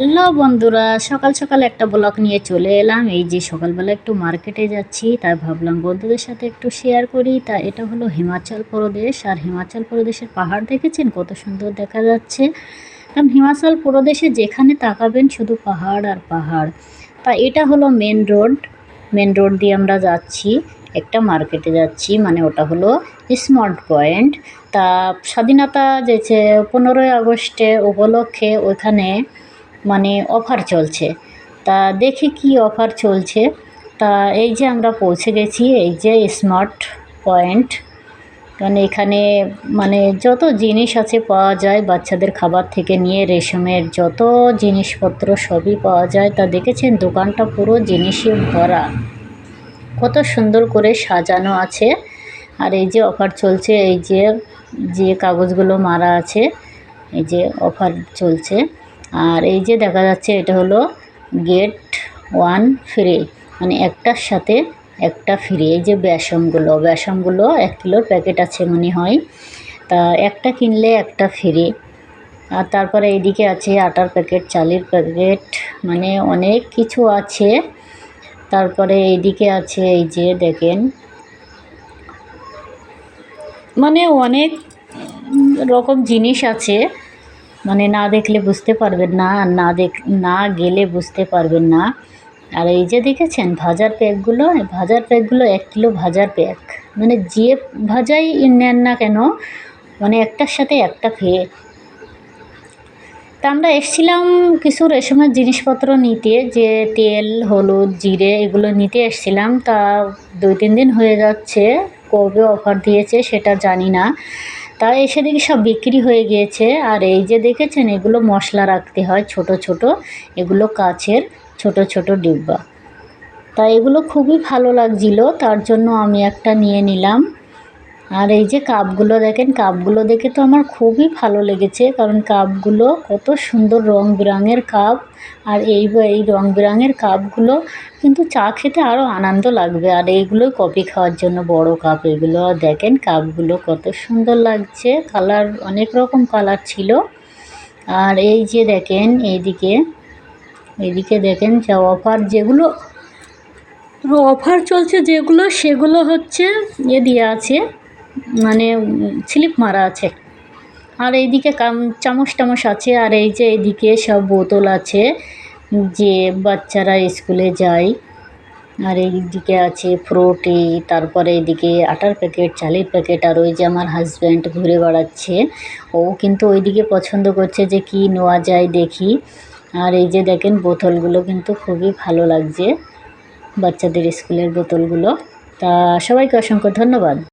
Hello বন্ধুরা, সকাল সকাল একটা ব্লগ নিয়ে চলে এলাম। এই যে সকালবেলা একটু মার্কেটে যাচ্ছি, তাই ভাবলাম বন্ধুদের সাথে একটু শেয়ার করি। তা এটা হলো হিমাচল প্রদেশ। আর হিমাচল প্রদেশের পাহাড় দেখেছেন? কত সুন্দর দেখা যাচ্ছে। কারণ হিমাচল প্রদেশে যেখানে তাকাবেন, শুধু পাহাড় আর পাহাড়। তা এটা হলো মেন রোড মেন রোড দিয়ে আমরা যাচ্ছি, একটা মার্কেটে যাচ্ছি মানে ওটা হলো স্মার্ট পয়েন্ট তা স্বাধীনতা যেছে পনেরোই আগস্টে উপলক্ষে ওইখানে মানে অফার চলছে। তা দেখি কি অফার চলছে। তা এই যে আমরা পৌঁছে গেছি, এই যে স্মার্ট পয়েন্ট কারণ এখানে মানে যত জিনিস আছে পাওয়া যায়, বাচ্চাদের খাবার থেকে নিয়ে রেশমের যত জিনিসপত্র সবই পাওয়া যায়। তা দেখেছেন দোকানটা পুরো জিনিসে ভরা। কত সুন্দর করে সাজানো আছে। আর এই যে অফার চলছে, এই যে যে কাগজগুলো মারা আছে, এই যে অফার চলছে। আর এই যে দেখা যাচ্ছে এটা হলো গেট ওয়ান ফ্রি মানে একটার সাথে একটা ফ্রি। এই যে বেসনগুলো বেসমগুলো এক কিলোর প্যাকেট আছে মনে হয়। তা একটা কিনলে একটা ফ্রি। আর তারপরে এইদিকে আছে আটার প্যাকেট, চালের প্যাকেট মানে অনেক কিছু আছে। তারপরে এইদিকে আছে এই যে দেখেন মানে অনেক রকম জিনিস আছে। মানে না দেখলে বুঝতে পারবেন না না দেখ, না গেলে বুঝতে পারবেন না। আর এই যে দেখেছেন, ভাজার প্যাকগুলো ভাজার প্যাকগুলো এক কিলো ভাজার প্যাক। মানে যে ভাজাই নেন না কেন মানে একটার সাথে একটা ফেয়ে তা আমরা এসছিলাম কিছু রেশমের জিনিসপত্র নিতে, যে তেল, হলুদ, জিরে, এগুলো নিতে এসছিলাম। তা দুই তিন দিন হয়ে যাচ্ছে, কবে অফার দিয়েছে সেটা জানি না। তা এসে দেখি সব বিক্রি হয়ে গিয়েছে। আর এই যে দেখেছেন, এগুলো মশলা রাখতে হয় ছোট ছোট, এগুলো কাছের ছোট ছোট ডিব্বা। তা এগুলো খুবই ভালো লাগছিল, তার জন্য আমি একটা নিয়ে নিলাম। আর এই যে কাপগুলো দেখেন, কাপগুলো দেখে তো আমার খুবই ভালো লেগেছে, কারণ কাপগুলো কত সুন্দর রং বেরঙের কাপ। আর এই এই রং বেরঙের কাপগুলো কিন্তু চা খেতে আরও আনন্দ লাগবে। আর এইগুলো কফি খাওয়ার জন্য বড় কাপ, এগুলো দেখেন কাপগুলো কত সুন্দর লাগছে, কালার অনেক রকম কালার ছিল। আর এই যে দেখেন, এইদিকে এইদিকে দেখেন, যা অফার যেগুলো, অফার চলছে যেগুলো, সেগুলো হচ্ছে এ দিয়ে আছে। মানে স্লিপ মারা আছে। আর এইদিকে কাম, চামচ টামচ আছে, আর এই যে এইদিকে সব বোতল আছে, যে বাচ্চারা স্কুলে যায়। আর এইদিকে আছে ফ্রুটি, তারপরে এইদিকে আটার প্যাকেট, চালের প্যাকেট, আর ওই যে আমার হাজব্যান্ড ঘুরে বেড়াচ্ছে। ও কিন্তু ওইদিকে পছন্দ করছে যে কি নেওয়া যায় দেখি। আর এই যে দেখেন বোতলগুলো কিন্তু খুবই ভালো লাগছে, বাচ্চাদের স্কুলের বোতলগুলো। তা সবাইকে অসংখ্য ধন্যবাদ।